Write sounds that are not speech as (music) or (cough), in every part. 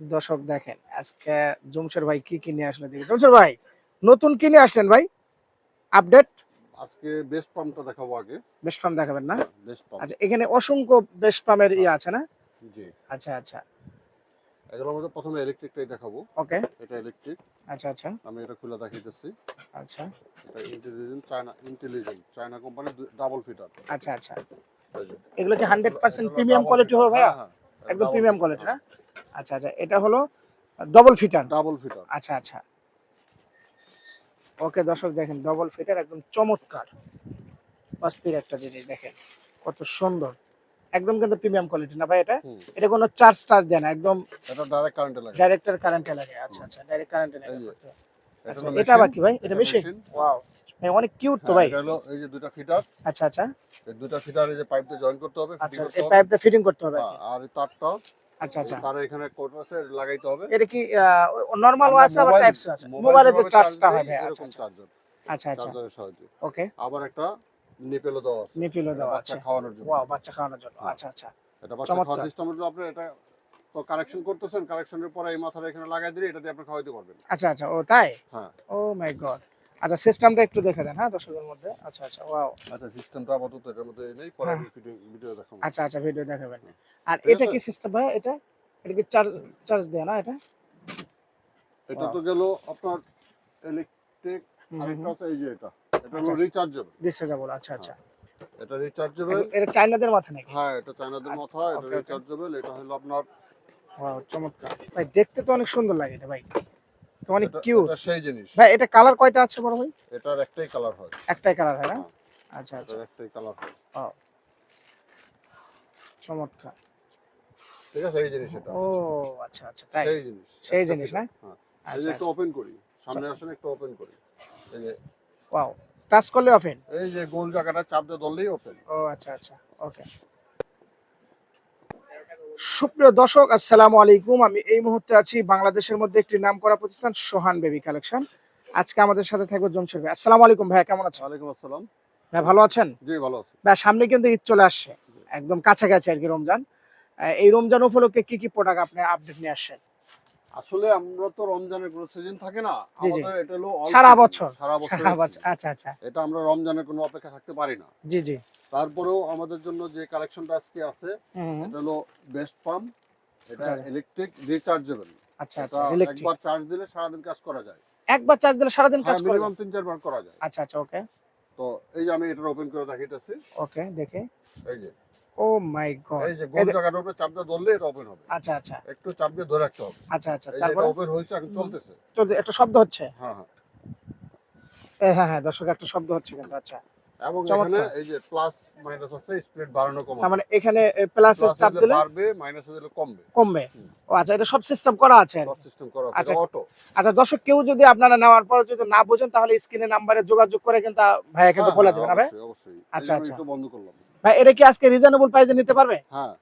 দর্শক দেখেন আজকে জমশের ভাই কি কি নিয়ে আসলো দেখি জমশের ভাই নতুন কি নিয়ে আসলেন ভাই? আপডেট আজকে বেস্ট পাম্পটা দেখাবো আগে। বেস্ট পাম্প দেখাবেন না? বেস্ট পাম্প আচ্ছা এখানে অসংখ্য বেস্ট পাম্পের ইয়ে আছে না? জি। আচ্ছা আচ্ছা। এগুলোর মধ্যে প্রথমে ইলেকট্রিকটাই দেখাবো। ওকে এটা ইলেকট্রিক আচ্ছা আচ্ছা। আমি এটা খুলে দেখাইতেছি। আচ্ছা। এটা intelligent China intelligent China company double filter আচ্ছা আচ্ছা। এগুলো কি হান্ড্রেড পার্সেন্ট প্রিমিয়াম কোয়ালিটি হবে ভাইয়া? হ্যাঁ, একদম প্রিমিয়াম কোয়ালিটি না? আচ্ছা আচ্ছা এটা হলো ডবল ফিটার ডাবল ফিটার আচ্ছা আচ্ছা। ওকে দর্শক দেখেন ডবল ফিটার একদম চমৎকার। অস্থির একটা জিনিস দেখেন কত সুন্দর। একদম কিন্তু প্রিমিয়াম কোয়ালিটি না ভাই এটা? এটা কোনো চার্জ টার্জ দেয় না একদম এটা ডাইরেক্ট কারেন্টে লাগে। ডাইরেক্টর কারেন্টে লাগে। আচ্ছা আচ্ছা ডাইরেক্ট কারেন্টে লাগে আচ্ছা এটা আবার কি ভাই? এটা মেশিন। ওয়াও অনেক কিউট তো হ্যাঁ, ভাই। এটা হলো এই যে দুটা ফিটার আচ্ছা আচ্ছা। এই দুটা ফিটার এই যে পাইপ দিয়ে জয়েন করতে হবে আচ্ছা এই হবে। পাইপ দিয়ে ফিটিং করতে হবে হ্যাঁ, আর এই তারটা আচ্ছা আচ্ছা। তার এখানে কোড আছে লাগাইতে হবে। এটা কি নরমাল আছে আবার টাইপস আছে? মোবাইলে যে চার্জটা হয় আচ্ছা এরকম আচ্ছা। চার্জার আচ্ছা আচ্ছা। চার্জারের সাহায্যে। ওকে আবার একটা নিপেলও দেওয়া আছে। দেওয়া খাওয়ানোর জন্য। ওয়াও বাচ্চা খাওয়ানোর জন্য। হ্যাঁ। আচ্ছা আচ্ছা। এটা বাচ্চা চমৎকার। খাওয়া সিস্টেম হলো আপনি এটা তো কারেকশন করতেছেন কারেকশনের পরে এই মাথাটা এখানে লাগাই দিলে এটা দিয়ে আপনি খাওয়াইতে পারবেন। আচ্ছা আচ্ছা। ও তাই? হ্যাঁ। ও মাই গড আচ্ছা সিস্টেমটা একটু দেখে দেন হ্যাঁ দর্শকের মধ্যে? আচ্ছা আচ্ছা ওয়াও আচ্ছা সিস্টেমটা আপাতত এটার মধ্যে নেই পরে হ্যাঁ। আমি ফিটিং ভিডিও দেখাবো। আচ্ছা আচ্ছা ভিডিও দেখাবেন। আর এটা কি সিস্টেম ভাই এটা? এটা কি চার্জ চার্জ দেয় না এটা? এটা তো গেল আপনার ইলেকট্রিক আরেকটা আছে এই যে এটা। এটা হলো আচ্ছা, আচ্ছা। রিচার্জেবল আচ্ছা আচ্ছা। এটা রিচার্জেবল এটা চাইনাদের মাথা নাকি? হ্যাঁ এটা চায়নাদের আচ্ছা, মাথা এটা. রিচার্জেবল এটা হলো আপনার ওয়াও চমৎকার। ভাই দেখতে তো অনেক সুন্দর লাগে এটা ভাই। অনেক কিউট সেই জিনিস। ভাই এটা কালার কয়টা আছে বড় ভাই? এটার একটাই কালার হয়। একটাই কালার হয় না? হ্যাঁ। আচ্ছা আচ্ছা। একটাই কালার হয়। চমৎকার। ঠিক আছে এই জিনিস এটা। ও আচ্ছা আচ্ছা তাই? সেই জিনিস। সেই জিনিস না? হ্যাঁ। এই আচ্ছা। যে একটু ওপেন করি। সামনে আসেন একটু ওপেন করি। এই যে ওয়াও টাচ করলে ওপেন এই যে গোল জায়গাটা চাপ দিয়ে ধরলেই ওপেন ও আচ্ছা আচ্ছা। ওকে সুপ্রিয় দর্শক আসসালামু আলাইকুম। আমি এই মুহূর্তে আছি বাংলাদেশের মধ্যে একটি নাম করা প্রতিষ্ঠান সোহান বেবি কালেকশন। আজকে আমাদের সাথে থাকবে জমশের ভাই। আসসালামু আলাইকুম ভাই কেমন আছেন? ওয়ালাইকুম আসসালাম। ভাই ভালো আছেন? জি ভালো আছি। ভাই সামনে কিন্তু ঈদ চলে আসছে। একদম কাছাকাছি আর কি রমজান। এই রমজান উপলক্ষে কি কি প্রোডাক্ট আপনি আপডেট নিয়ে আসছেন? আসলে আমরা তো রমজানের কোনো সিজন থাকে না। আমাদের এটা হলো সারা বছর। সারা বছর। আচ্ছা আচ্ছা। এটা আমরা রমজানের কোনো অপেক্ষা থাকতে পারি না। জি জি। তারপরেও আমাদের জন্য যে কালেকশনটা আজকে আছে। এটা হলো বেস্ট পাম্প এটা আচ্ছা, আচ্ছা। ইলেকট্রিক রিচার্জেবল আচ্ছা আচ্ছা ইলেকট্রিক একবার চার্জ দিলে সারাদিন কাজ করা যায়। একবার চার্জ দিলে সারাদিন কাজ হ্যাঁ করে তিন চারবার করা যায়। আচ্ছা আচ্ছা ওকে তো এই যে আমি এটা ওপেন করে দেখাইতেছি। ওকে দেখে। এই যে। Oh my god. এই যে গোল জায়গাটার উপরে চাপ দিয়ে ধরলে এটা ওপেন হবে। আচ্ছা আচ্ছা। একটু চাপ দিয়ে ধরে রাখতে হবে। আচ্ছা আচ্ছা তারপর? ওপেন হয়েছে এখন চলতেছে। চলছে একটা শব্দ হচ্ছে? হ্যাঁ হ্যাঁ। হ্যাঁ হ্যাঁ দর্শক একটা শব্দ হচ্ছে কিন্তু আচ্ছা। এবং এখানে এই যে প্লাস মাইনাস আছে স্পিড বাড়ানো তার মানে এখানে প্লাস চাপ দিলে বাড়বে মাইনাস দিলে কমবে। কমবে। ও আচ্ছা এটা সব সিস্টেম করা আছে? সব সিস্টেম করা আচ্ছা। আছে অটো আচ্ছা দর্শক কেউ যদি আপনারা নেওয়ার পর যদি না বোঝেন তাহলে স্ক্রিনে নাম্বারে যোগাযোগ করে কিন্তু ভাইয়া কিন্তু বলে দেবেন না ভাই? অবশ্যই আচ্ছা, আচ্ছা। একটু বন্ধ করলাম। ভাই এটা কি আজকে রিজনেবল প্রাইসে নিতে পারবে? হ্যাঁ।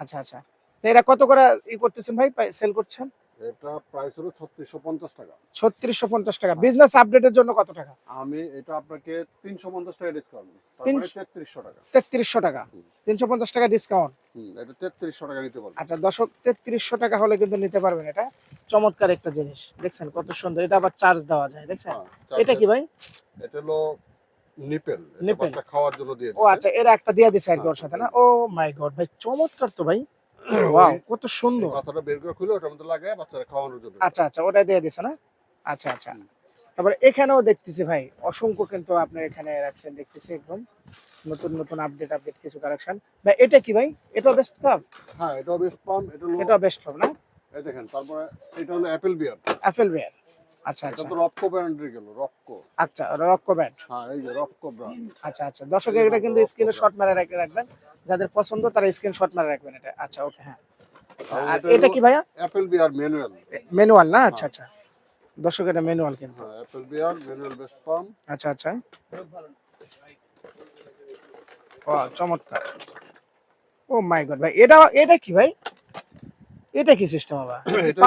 আচ্ছা আচ্ছা। তো এটা কত করে ই করতেছেন ভাই সেল করছেন? এটা প্রাইস হলো ছত্রিশশো পঞ্চাশ টাকা। ছত্রিশশো পঞ্চাশ টাকা। বিজনেস আপডেটের জন্য কত টাকা? আমি এটা আপনাকে তিনশো পঞ্চাশ টাকা ডিসকাউন্ট তারপরে তিনশো- তেত্রিশশো টাকা। তেত্রিশশো টাকা। হুম। তিনশো পঞ্চাশ টাকা ডিসকাউন্ট হুম এটা তেত্রিশশো টাকা নিতে পারবেন আচ্ছা দশক তেত্রিশশো টাকা হলে কিন্তু নিতে পারবেন এটা। চমৎকার একটা জিনিস। দেখছেন কত সুন্দর এটা আবার চার্জ দেওয়া যায় দেখছেন? হ্যাঁ, এটা কি ভাই? এটা হলো নিপেল নিপেল। নিপেল। বাচ্চা খাওয়ার জন্য দিয়ে ও আচ্ছা এরা একটা দিয়ে দিছে আর ওর সাথে না? ও মাই গড ভাই চমৎকার তো ভাই। (coughs) ওয়াও কত সুন্দর। মাথাটা বের করে খুলে ওটার মধ্যে লাগায় বাচ্চারা খাওয়ানোর জন্য। আচ্ছা আচ্ছা ওটা দিয়ে দিছে না? আচ্ছা আচ্ছা। তারপরে এখানেও দেখতেছি ভাই অসংখ্য কিন্তু আপনার এখানে রাখছেন দেখতেছি একদম। নতুন নতুন আপডেট আপডেট কিছু কালেকশন ভাই এটা কি ভাই? এটাও বেস্ট কাপ হ্যাঁ এটাও বেশ পাম এটা হলো বেস্ট কাপ না? এই দেখেন তারপরে এটা হলো অ্যাপেল বিয়ার অ্যাপেল বেয়ার আচ্ছা আচ্ছা। তো রক্কো ব্র্যান্ডের গেল রক্কো আচ্ছা রক্কো ব্যান্ড হ্যাঁ এই যে রক্কো ব্র্যান্ড আচ্ছা আচ্ছা। দর্শক এটা কিন্তু স্ক্রিনে শর্ট মেরে রেখে রাখবেন। যাদের পছন্দ তারা স্ক্রিন শট মেরে রাখবেন এটা। আচ্ছা ওকে হ্যাঁ। আর এটা কি ভাইয়া? অ্যাপেল বিয়ার ম্যানুয়াল ম্যানুয়াল না? আচ্ছা আচ্ছা। দর্শক এটা ম্যানুয়াল কিন্তু। হ্যাঁ অ্যাপেল বিয়ার ম্যানুয়াল বেস্ট পাম আচ্ছা আচ্ছা। ও চমৎকার। ও মাই গড ভাই এটা এটা কি ভাই? এটা কি সিস্টেম আবার? এটা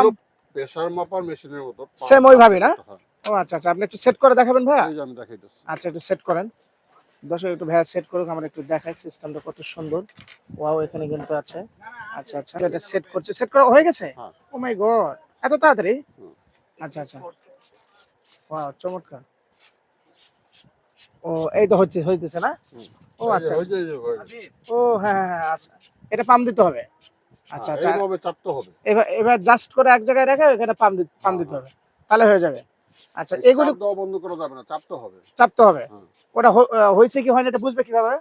প্রেসার মাপার মেশিনের মতো Same ওইভাবে না? ও আচ্ছা আচ্ছা আপনি একটু সেট করে দেখাবেন ভাইয়া? যে আমি দেখাইতেছি। আচ্ছা একটু সেট করেন। দর্শক একটু ভ্যাট সেট করুক আমরা একটু দেখাই সিস্টেমটা কত সুন্দর। ওয়াও এখানে কিন্তু আছে। আচ্ছা আচ্ছা এটা সেট করছে। সেট করা হয়ে গেছে। ও মাই গড এত তাড়াতাড়ি? আচ্ছা আচ্ছা। ওয়াও চমৎকার। ও এই তো হচ্ছে হইতেছে না? ও আচ্ছা আচ্ছা। ও হ্যাঁ হ্যাঁ হ্যাঁ আচ্ছা। এটা পাম দিতে হবে? আচ্ছা হ্যাঁ, আচ্ছা। এইভাবে চাপতে হবে। এবার এবার জাস্ট করে এক জায়গায় রেখে এখানে পাম দিতে পাম দিতে হবে। তাহলে হয়ে যাবে। আচ্ছা এগুলি চাপ দেওয়া বন্ধ করা যাবে না চাপতে হবে। চাপতে হবে? হ্যাঁ। ওটা হ- আহ, হয়েছে কি হয়নি এটা বুঝবে কীভাবে?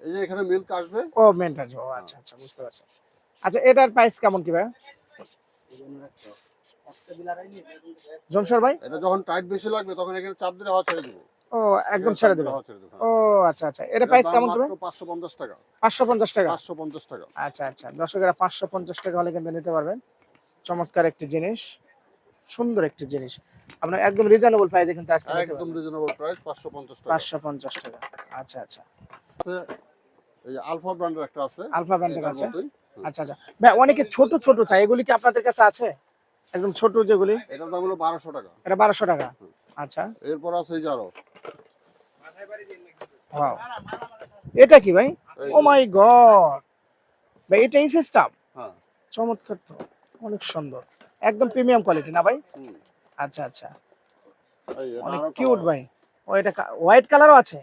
এই যে এখানে মিল্ক আসবে। ও মেনটা ও আচ্ছা আচ্ছা বুঝতে পারছি। আচ্ছা এটার প্রাইস কেমন কি ভাই? জমশর ভাই? এটা যখন টাইট বেশি লাগবে তখন এখানে চাপ দিলে হাওয়া ছেড়ে দিব। ও একদম ছেড়ে দেবে। হাওয়া ছেড়ে দেবে। ও আচ্ছা আচ্ছা। এটা প্রাইস কেমন পাঁচশো পঞ্চাশ টাকা। পাঁচশো পঞ্চাশ টাকা? পাঁচশো পঞ্চাশ টাকা। আচ্ছা আচ্ছা। দর্শকেরা পাঁচশো পঞ্চাশ টাকা হলে কিন্তু নিতে পারবেন। চমৎকার একটি জিনিস। সুন্দর একটি জিনিস। আপনার একদম রিজনেবল প্রাইসে কিন্তু আজকে একদম রিজনেবল প্রাইস পাঁচশো পঞ্চাশ টাকা। পাঁচশো পঞ্চাশ টাকা। আচ্ছা আচ্ছা। এই আলফা ব্র্যান্ডের একটা আছে। আলফা ব্র্যান্ডের আছে আচ্ছা আচ্ছা। ভাই অনেকে ছোট ছোট চাই এগুলি কি আপনাদের কাছে আছে? একদম ছোট যেগুলি? এটার দাম হলো বারোশো টাকা। এটা বারোশো টাকা। আচ্ছা। এরপর আছে এই যে আরও। ওয়াও এটা কি ভাই? ও মাই গড ভাই এটা এই সিস্টেম হ্যাঁ। চমৎকার তো। অনেক সুন্দর। একদম প্রিমিয়াম কোয়ালিটি না ভাই? আচ্ছা আচ্ছা। অনেক কিউট ভাই। ও এটা হোয়াইট কালারও আছে?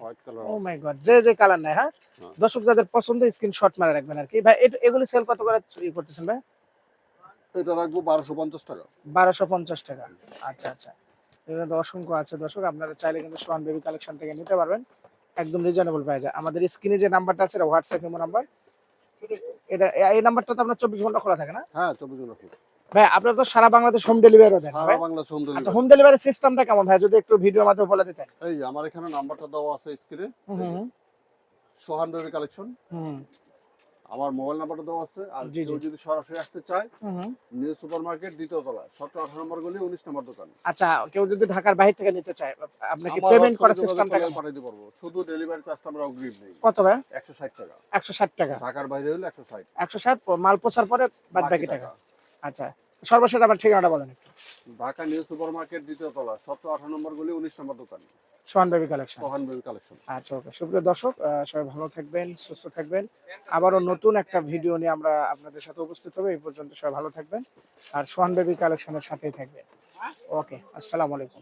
ও মাই গড যে যে কালার নাই হ্যাঁ? হ্যাঁ। দর্শক যাদের পছন্দ স্ক্রিনশট মারা রাখবেন আর কি। ভাই এগুলি সেল কত করে ই করতেছেন ভাই? এটা রাখব বারোশো পঞ্চাশ টাকা। বারোশো পঞ্চাশ টাকা। আচ্ছা আচ্ছা। তো অসংখ্য আছে দর্শক। আপনারা চাইলে কিন্তু সোহান বেবি কালেকশন থেকে নিতে পারবেন। একদম রিজনেবল পাওয়া যায় আমাদের স্ক্রিনে যে নাম্বারটা আছে হোয়াটসঅ্যাপ ইমো নাম্বার এটা এই নাম্বারটা তো আপনার চব্বিশ ঘণ্টা খোলা থাকে না? হ্যাঁ চব্বিশ ঘণ্টা খোলা। ভাই আপনারা তো সারা বাংলাদেশ হোম ডেলিভারিও দেন সারা বাংলাদেশ বাংলা হোম আচ্ছা ডেলিভারি হোম ডেলিভারি সিস্টেমটা কেমন ভাই? যদি একটু ভিডিওর মাধ্যমে বলে দিতেন। এই আমার এখানে নাম্বারটা দেওয়া আছে স্ক্রিনে সোহান বেবি কালেকশন হুম। আমার মোবাইল নাম্বারটা দেওয়া আছে আর কেউ যদি সরাসরি আসতে চায়। নিউ সুপার মার্কেট দ্বিতীয় তলা সতেরো আঠারো নম্বর গলি উনিশ নম্বর দোকান। আচ্ছা কেউ যদি ঢাকার বাইরে থেকে নিতে চায় আপনাকে পেমেন্ট করার সিস্টেম সিস্টেমটা পাঠিয়ে দিতে পারব। শুধু ডেলিভারি চার্জটা আমরা অগ্রিম নেই। কত ভাই? একশো ষাট টাকা। একশো ষাট টাকা। ঢাকার বাইরে হলে একশো ষাট। একশো ষাট মাল পোষার পরে বাদ বাকি টাকা। আচ্ছা। সর্বশেষ আমার ঠিকানাটা বলেন একটু। ঢাকা নিউ সুপার মার্কেট দ্বিতীয় তলা সতেরো আঠারো নম্বর গলি উনিশ নম্বর দোকান। Sohan baby collection Sohan baby collection আচ্ছা ওকে সুপ্রিয় দর্শক সবাই ভালো থাকবেন সুস্থ থাকবেন। আবারও নতুন একটা ভিডিও নিয়ে আমরা আপনাদের সাথে উপস্থিত হবে। এই পর্যন্ত সবাই ভালো থাকবেন। আর সোহান বেবি কালেকশনের সাথেই থাকবেন। ওকে আসসালামু আলাইকুম।